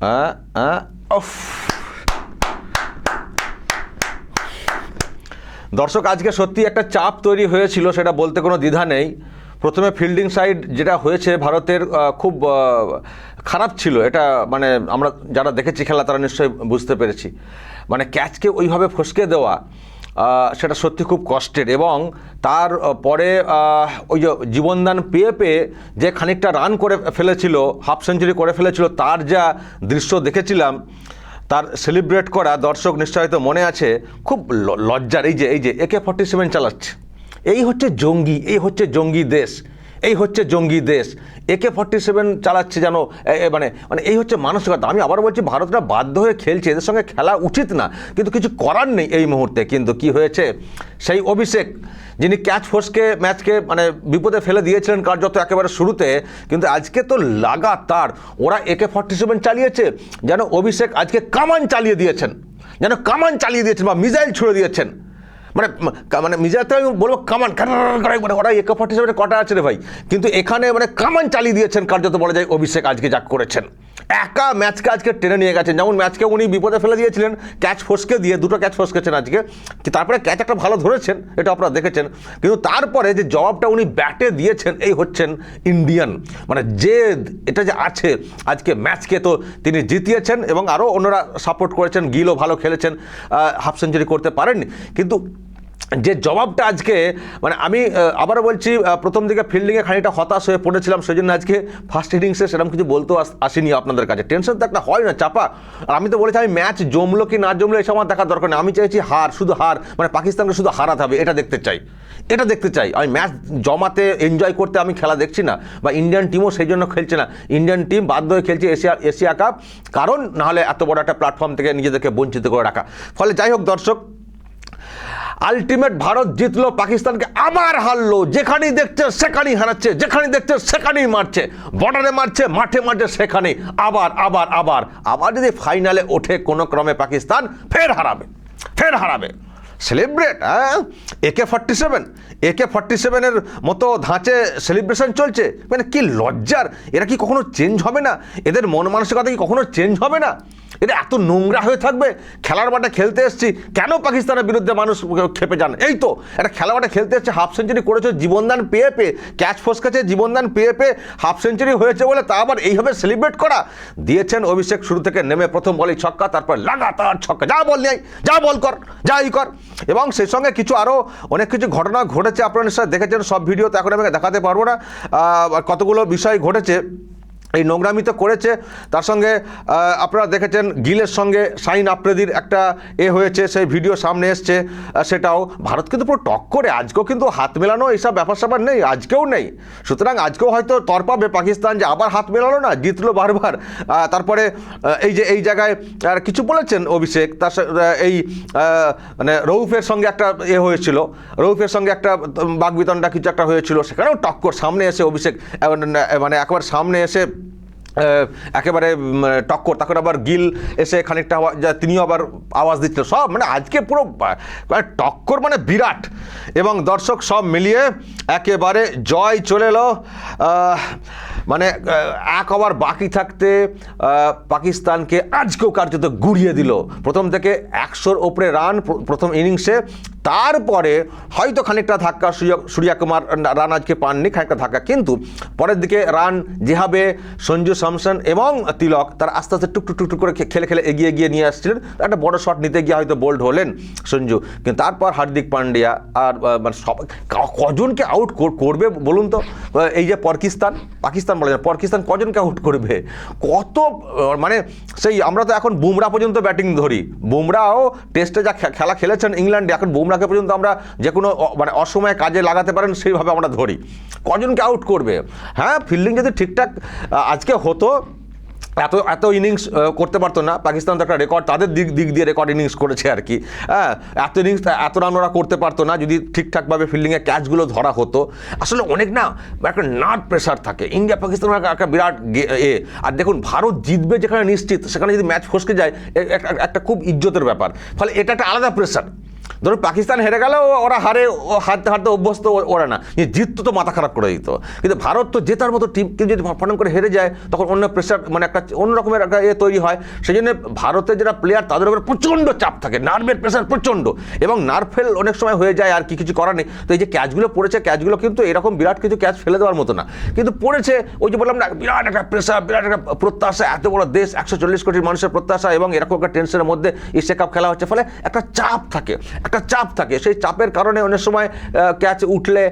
আহ, আহ, উফ। দর্শক আজকে সত্যি একটা চাপ তৈরি হয়েছিল সেটা বলতে কোনো দ্বিধা নেই। প্রথমে ফিল্ডিং সাইড যেটা হয়েছে ভারতের খুব খারাপ ছিল। এটা মানে আমরা যারা দেখেছি খেলা তারা নিশ্চয়ই বুঝতে পেরেছি। মানে ক্যাচকে ওইভাবে ফসকে দেওয়া সেটা সত্যি খুব কষ্টের এবং তার পরে ওই যে জীবনদান পেয়ে পেয়ে যে খানিকটা রান করে ফেলেছিল, হাফ সেঞ্চুরি করে ফেলেছিল, তার যা দৃশ্য দেখেছিলাম, তার সেলিব্রেট করা দর্শক নিশ্চয় মনে আছে, খুব লজ্জার। এই যে এই যে, একে ফর্টি সেভেন চালাচ্ছে। এই হচ্ছে জঙ্গি, এই হচ্ছে জঙ্গি দেশ। এই হচ্ছে জঙ্গি দেশ। একে ফর্টি সেভেন চালাচ্ছে যেন মানে মানে এই হচ্ছে মানসিকতা। আমি আবার বলছি, ভারতরা বাধ্য হয়ে খেলছে, এদের সঙ্গে খেলা উচিত না। কিন্তু কিছু করার নেই এই মুহূর্তে। কিন্তু কি হয়েছে? সেই অভিষেক, যিনি ক্যাচ ফোর্সকে ম্যাচকে মানে বিপদে ফেলে দিয়েছিলেন কার্যত একেবারে শুরুতে, কিন্তু আজকে তো লাগাতার ওরা একে ফর্টি সেভেন চালিয়েছে, যেন অভিষেক আজকে কামান চালিয়ে দিয়েছেন। যেন কামান চালিয়ে দিয়েছেন বা মিসাইল ছুড়ে দিয়েছেন। মানে মানে মিজাতে আমি বলব কামান করে ওরা একে ফর্টি সেভেনে কটা আছে রে ভাই? কিন্তু এখানে মানে কামান চালিয়ে দিয়েছেন কার্যত বলা যায় অভিষেক আজকে যা করেছেন। একা ম্যাচকে আজকে টেনে নিয়ে গেছেন। যেমন ম্যাচকে উনি বিপদে ফেলে দিয়েছিলেন ক্যাচ ফসকে দিয়ে, দুটো ক্যাচ ফসকেছেন আজকে। তারপরে ক্যাচ একটা ভালো ধরেছেন, এটা আপনারা দেখেছেন। কিন্তু তারপরে যে জবাবটা উনি ব্যাটে দিয়েছেন, এই হচ্ছেন ইন্ডিয়ান মানে যে, এটা যে আছে, আজকে ম্যাচকে তো তিনি জিতিয়েছেন এবং আরও অন্যরা সাপোর্ট করেছেন, গিলও ভালো খেলেছেন হাফ সেঞ্চুরি করতে পারেননি। কিন্তু যে জবাবটা আজকে মানে আমি আহ, আবারও বলছি প্রথম দিকে ফিল্ডিংয়ে খানিকটা হতাশ হয়ে পড়েছিলাম সেই জন্য আজকে ফার্স্ট ইনিংসে সেরকম কিছু বলতেও আস- আসেনি আপনাদের কাছে। টেনশন তো একটা হয় না চাপা। আর আমি তো বলেছি আমি ম্যাচ জমলো কি না জমলো এসব আমার দেখার দরকার নেই। আমি চাইছি হার শুধু হার মানে পাকিস্তানকে শুধু হারাতে হবে এটা দেখতে চাই। এটা দেখতে চাই। আমি ম্যাচ জমাতে এনজয় করতে আমি খেলা দেখছি না বা ইন্ডিয়ান টিমও সেই জন্য খেলছে না। ইন্ডিয়ান টিম বাধ্য হয়ে খেলছে এশিয়া এশিয়া কাপ কারণ নাহলে এত বড় একটা প্ল্যাটফর্ম থেকে নিজেদেরকে বঞ্চিত করে রাখা। ফলে যাই হোক দর্শক আলটিমেট ভারত জিতলো, পাকিস্তানকে আবার হারলো। যেখানেই দেখছে, সেখানেই হারাচ্ছে। যেখানেই দেখছে, সেখানেই মারছে। বর্ডারে মারছে, মাঠে মাঠে সেখানে। আবার আবার আবার। আবার যদি ফাইনালে ওঠে কোনো ক্রমে পাকিস্তান, ফের হারাবে। ফের হারাবে। সেলিব্রেট হ্যাঁ AK forty seven AK forty সেভেনের মতো ধাঁচে সেলিব্রেশন চলছে। মানে কি লজ্জার? এরা কি কখনো চেঞ্জ হবে না? এদের মন মানসিকতা কি কখনো চেঞ্জ হবে না? এটা এত নোংরা হয়ে থাকবে? খেলার মাঠে খেলতে এসেছি। কেন পাকিস্তানের বিরুদ্ধে মানুষ খেপে যান? এই তো, একটা খেলা মাঠে খেলতে এসছে হাফ সেঞ্চুরি করেছে, জীবনদান পেয়ে পেয়ে ক্যাচ ফসকেছে জীবনদান পেয়ে পেয়ে হাফ সেঞ্চুরি হয়েছে বলে তা আবার এইভাবে সেলিব্রেট করা? দিয়েছেন অভিষেক শুরু থেকে নেমে প্রথম বলেই ছক্কা, তারপর লাগাতার ছক্কা। যা বল নেই, যা বল কর যা ই কর। এবং সেই সঙ্গে কিছু আরও অনেক কিছু ঘটনা ঘটেছে, আপনারা নিশ্চয়ই দেখেছেন, সব ভিডিও তো এখন আমি দেখাতে পারব না। কতগুলো বিষয় ঘটেছে। এই নোংরামি তো করেছে, তার সঙ্গে আপনারা দেখেছেন গিলের সঙ্গে শাইন আফ্রেদির একটা এ হয়েছে, সেই ভিডিও সামনে এসছে সেটাও। ভারত কিন্তু পুরো টক করে, আজকেও কিন্তু হাত মেলানো এইসব ব্যাপার স্যাপার নেই, আজকেও নেই। সুতরাং আজকেও হয়তো তর পাবে পাকিস্তান যে আবার হাত মেলালো না, জিতলো বারবার তারপরে এই যে, এই জায়গায়, আর কিছু বলেছেন অভিষেক, তার এই মানে রৌফের সঙ্গে একটা এ হয়েছিল রৌফের সঙ্গে একটা বাগবিতণ্ডা কিছু একটা হয়েছিল, সেখানেও টক্কর সামনে এসে অভিষেক মানে একবার সামনে এসে একেবারে টক্কর। তখন আবার গিল এসে খানিকটা আওয়াজ তিনিও আবার আওয়াজ দিচ্ছিল। সব মানে আজকে পুরো মানে টক্কর মানে বিরাট। এবং দর্শক সব মিলিয়ে একেবারে জয় চলে এলো। মানে এক ওভার বাকি থাকতে পাকিস্তানকে আজকেও কার্যত গুড়িয়ে দিল। প্রথম থেকে একশোর ওপরে রান, প্র- প্রথম ইনিংসে তারপরে হয়তো খানিকটা ধাক্কা সূর্য সূর্যা কুমার রান আজকে পাননি, খানিকটা ধাক্কা, কিন্তু পরের দিকে রান যেভাবে সঞ্জু স্যামসন এবং তিলক তার আস্তে আস্তে টুক টুক টুক করে খেলে খেলে এগিয়ে গিয়ে নিয়ে আসছিলেন। একটা বড় শট নিতে গিয়ে হয়তো বোল্ড হলেন সঞ্জু। কিন্তু তারপর হার্দিক পান্ডিয়া আর মানে সব কজনকে আউট করবে বলুন তো? এই যে পাকিস্তান পাকিস্তান বলে পাকিস্তান কজনকে আউট করবে? কত মানে সেই আমরা তো এখন বুমরা পর্যন্ত ব্যাটিং ধরি। বুমরাও টেস্টে যা খেলা খেলেছেন ইংল্যান্ডে, এখন বুমরাকে পর্যন্ত আমরা যে কোনো মানে অসময়ে কাজে লাগাতে পারেন, সেইভাবে আমরা ধরি। কজনকে আউট করবে? হ্যাঁ ফিল্ডিং যদি ঠিকঠাক আজকে হতো, এত এত ইনিংস করতে পারতো না। পাকিস্তান তো একটা রেকর্ড তাদের দিক দিক দিয়ে রেকর্ড ইনিংস করেছে আর কি। হ্যাঁ এত ইনিংস এত রান ওরা করতে পারতো না। যদি ঠিকঠাকভাবে ফিল্ডিংয়ে ক্যাচগুলো ধরা হতো, আসলে অনেক না, একটা নার্ভ প্রেশার থাকে। ইন্ডিয়া, পাকিস্তান একটা- বিরাট এ। আর দেখুন, ভারত জিতবে যেখানে নিশ্চিত, সেখানে যদি ম্যাচ ফসকে যায় একটা খুব ইজ্জতের ব্যাপার। ফলে এটা একটা আলাদা প্রেশার ধরুন পাকিস্তান হেরে গেল, ওরা হারে হারতে হারতে অভ্যস্ত ওরা না। যে জিততো তো মাথা খারাপ করে দিত। কিন্তু ভারত তো জেতার মতো টিম কিন্তু যদি ফটাম করে হেরে যায়, তখন অন্য প্রেশার মানে একটা অন্য রকমের একটা এ তৈরি হয়। সেই জন্য ভারতের যারা প্লেয়ার তাদের উপরে প্রচণ্ড চাপ থাকে। নার্ভের প্রেশার প্রচণ্ড। এবং নার্ভ ফেল অনেক সময় হয়ে যায়, আর কি কিছু করার নেই। তো এই যে ক্যাচগুলো পড়েছে ক্যাচগুলো কিন্তু এরকম বিরাট কিছু ক্যাচ ফেলে দেওয়ার মতো না। কিন্তু পড়েছে, ওই যে বললাম না, বিরাট একটা প্রেশার বিরাট একটা প্রত্যাশা, এত বড় দেশ, একশো চল্লিশ কোটি মানুষের প্রত্যাশা, এবং এরকম একটা টেনশনের মধ্যে এশিয়া কাপ খেলা হচ্ছে। ফলে একটা চাপ থাকে। একটা চাপ থাকে। সেই চাপের কারণে অনেক সময় ক্যাচ উঠলে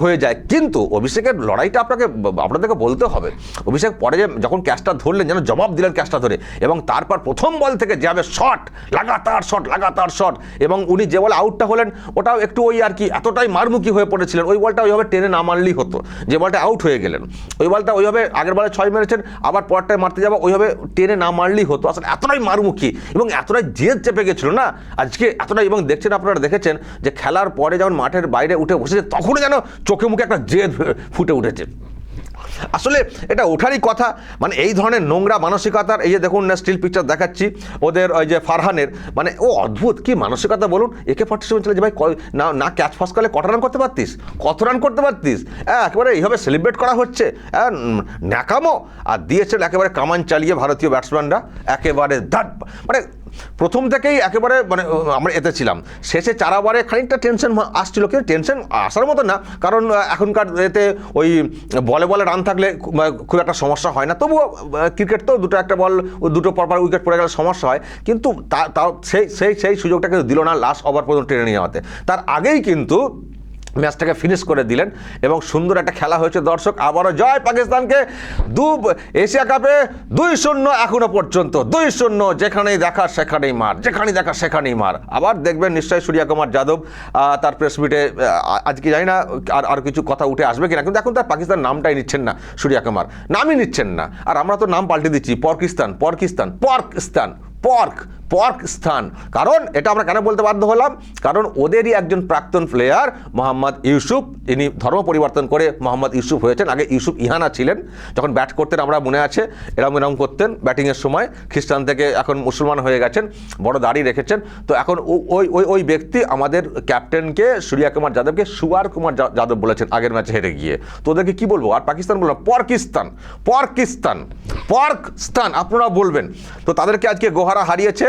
হয়ে যায়। কিন্তু অভিষেকের লড়াইটা আপনাকে, আপনাদেরকে বলতে হবে। অভিষেক পরে যে যখন ক্যাচটা ধরলেন, যেন জবাব দিলেন ক্যাচটা ধরে। এবং তারপর প্রথম বল থেকে যাবে শট লাগাতার শট লাগাতার শট এবং উনি যে বলে আউটটা হলেন, ওটাও একটু ওই আর কি, এতটাই মারমুখী হয়ে পড়েছিলেন। ওই বলটা ওইভাবে টেনে না মারলেই হতো। যে বলটা আউট হয়ে গেলেন। ওই বলটা ওইভাবে আগের বলে ছয় মেরেছেন, আবার পরটায় মারতে যাব ওইভাবে টেনে না মারলেই হতো। আসলে এতটাই মারমুখী এবং এতটাই জেদ চেপে গেছিল না? আজকে এতটাই এবং দেখছেন আপনারা, দেখেছেন যে খেলার পরে যখন মাঠের বাইরে উঠে বসেছে, তখনও যেন চোখে মুখে একটা জেদ ফুটে উঠেছে। আসলে এটা ওঠারই কথা। মানে এই ধরনের নোংরা মানসিকতার, এই যে দেখুন না স্টিল পিকচার দেখাচ্ছি ওদের ওই যে ফারহানের। মানে ও অদ্ভুত, কি মানসিকতা বলুন। একে ফর্টি সেভেন চলে যে ভাই না না ক্যাচ ফাস করলে কত রান করতে পারতিস? কত রান করতে পারতিস? হ্যাঁ একেবারে এইভাবে সেলিব্রেট করা হচ্ছে। হ্যাঁ ন্যাকামো। আর দিয়েছেন একেবারে কামান চালিয়ে ভারতীয় ব্যাটসম্যানরা একেবারে দাঁত মানে প্রথম থেকেই একেবারে মানে আমরা এতে ছিলাম। শেষে চারাবারে খানিকটা টেনশন আসছিল, কিন্তু টেনশন আসার মতো না, কারণ এখনকার এতে ওই বলে বলে রান থাকলে খুব একটা সমস্যা হয় না। তবুও ক্রিকেট তো দুটো একটা বল দুটো পরপর উইকেট পড়ে গেলে সমস্যা হয়। কিন্তু তা- সেই সেই সেই সুযোগটা কিন্তু দিল না লাস্ট ওভার পর্যন্ত টেনে নিয়ে তার আগেই কিন্তু ম্যাচটাকে ফিনিশ করে দিলেন এবং সুন্দর একটা খেলা হয়েছে দর্শক। আবারও জয় পাকিস্তানকে। দু এশিয়া কাপে দুই শূন্য এখনও পর্যন্ত। দুই শূন্য, যেখানেই দেখা সেখানেই মার, যেখানেই দেখা সেখানেই মার। আবার দেখবেন নিশ্চয়ই সূর্যা কুমার যাদব তার প্রেস মিটে আজকে জানি না আর আর কিছু কথা উঠে আসবে কিনা, কিন্তু এখন তার পাকিস্তান নামটাই নিচ্ছেন না সূর্যা কুমার নামই নিচ্ছেন না। আর আমরা তো নাম পাল্টে দিচ্ছি, পর্কিস্তান পর্কিস্তান, পর্কস্তান, পর্ক। পর্ক স্থান। কারণ এটা আমরা কেন বলতে বাধ্য হলাম? কারণ ওদেরই একজন প্রাক্তন প্লেয়ার মোহাম্মদ ইউসুফ। ইনি ধর্ম পরিবর্তন করে মোহাম্মদ ইউসুফ হয়েছেন। আগে ইউসুফ ইহানা ছিলেন। যখন ব্যাট করতেন, আমরা মনে আছে, এরম এরম করতেন ব্যাটিংয়ের সময়। খ্রিস্টান থেকে এখন মুসলমান হয়ে গেছেন, বড় দাড়ি রেখেছেন। তো এখন ওই ওই ওই ব্যক্তি আমাদের ক্যাপ্টেনকে সূর্যা কুমার যাদবকে সুয়ার কুমার যাদব বলেছেন আগের ম্যাচে হেরে গিয়ে। তো ওদেরকে কী বলব? আর পাকিস্তান বলব পর্কিস্তান পর্কিস্তান পর্কস্তান আপনারা বলবেন। তো তাদেরকে আজকে গোহারা হারিয়েছে।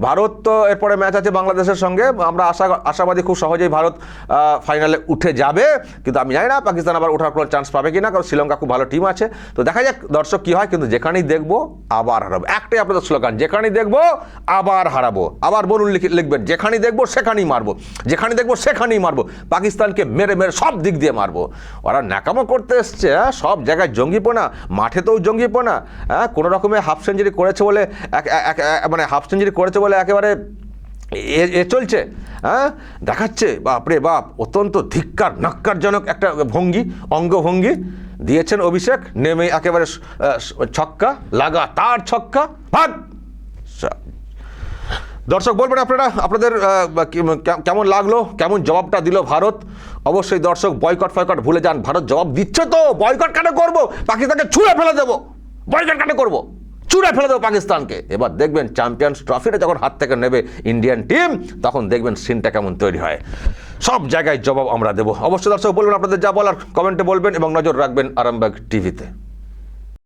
ভারত তো এরপরে ম্যাচ আছে বাংলাদেশের সঙ্গে। আমরা আশা, আশাবাদী খুব সহজেই ভারত ফাইনালে উঠে যাবে। কিন্তু আমি জানি না পাকিস্তান আবার ওঠার কোনো চান্স পাবে কি না কারণ শ্রীলঙ্কা খুব ভালো টিম আছে। তো দেখা যাক দর্শক কী হয়, কিন্তু যেখানেই দেখব, আবার হারাবো। একটাই আপনাদের স্লোগান যেখানেই দেখব, আবার হারাবো। আবার বলুন লিখে- লিখবেন, যেখানেই দেখব, সেখানেই মারবো। যেখানে দেখব, সেখানেই মারবো। পাকিস্তানকে মেরে মেরে সব দিক দিয়ে মারবো। ওরা ন্যাকামো করতে এসছে সব জায়গায় জঙ্গিপোনা, মাঠেতেও জঙ্গিপোনা হ্যাঁ কোনো রকমে হাফ সেঞ্চুরি করেছে বলে, এক- মানে হাফ সেঞ্চুরি করেছে বলে একেবারে এ চলছে হ্যাঁ? দেখাচ্ছে বাপরে বাপ, অত্যন্ত ধিক্কার নাক্কারজনক একটা ভঙ্গি, অঙ্গভঙ্গি দিয়েছেন অভিষেক, নেমে একেবারে ছক্কা, লাগাতার ছক্কা, ভাগ! দর্শক, বলবেন আপনারা, আপনাদের কেমন লাগল, কেমন জবাবটা দিল ভারত? অবশ্যই দর্শক, বয়কট ফয়কট ভুলে যান, ভারত জবাব দিচ্ছে তো, বয়কট কেন করব? পাকিস্তানকে ছুঁড়ে ফেলে দেবো, বয়কট কেন করব? চুড়ে ফেলে দেবো পাকিস্তানকে। এবার দেখবেন চ্যাম্পিয়ন্স ট্রফিটা যখন হাত থেকে নেবে ইন্ডিয়ান টিম তখন দেখবেন সিনটা কেমন তৈরি হয়। সব জায়গায় জবাব আমরা দেবো। অবশ্যই দর্শক, বলবেন আপনাদের যা বলার কমেন্টে বলবেন এবং নজর রাখবেন আরামবাগ টিভিতে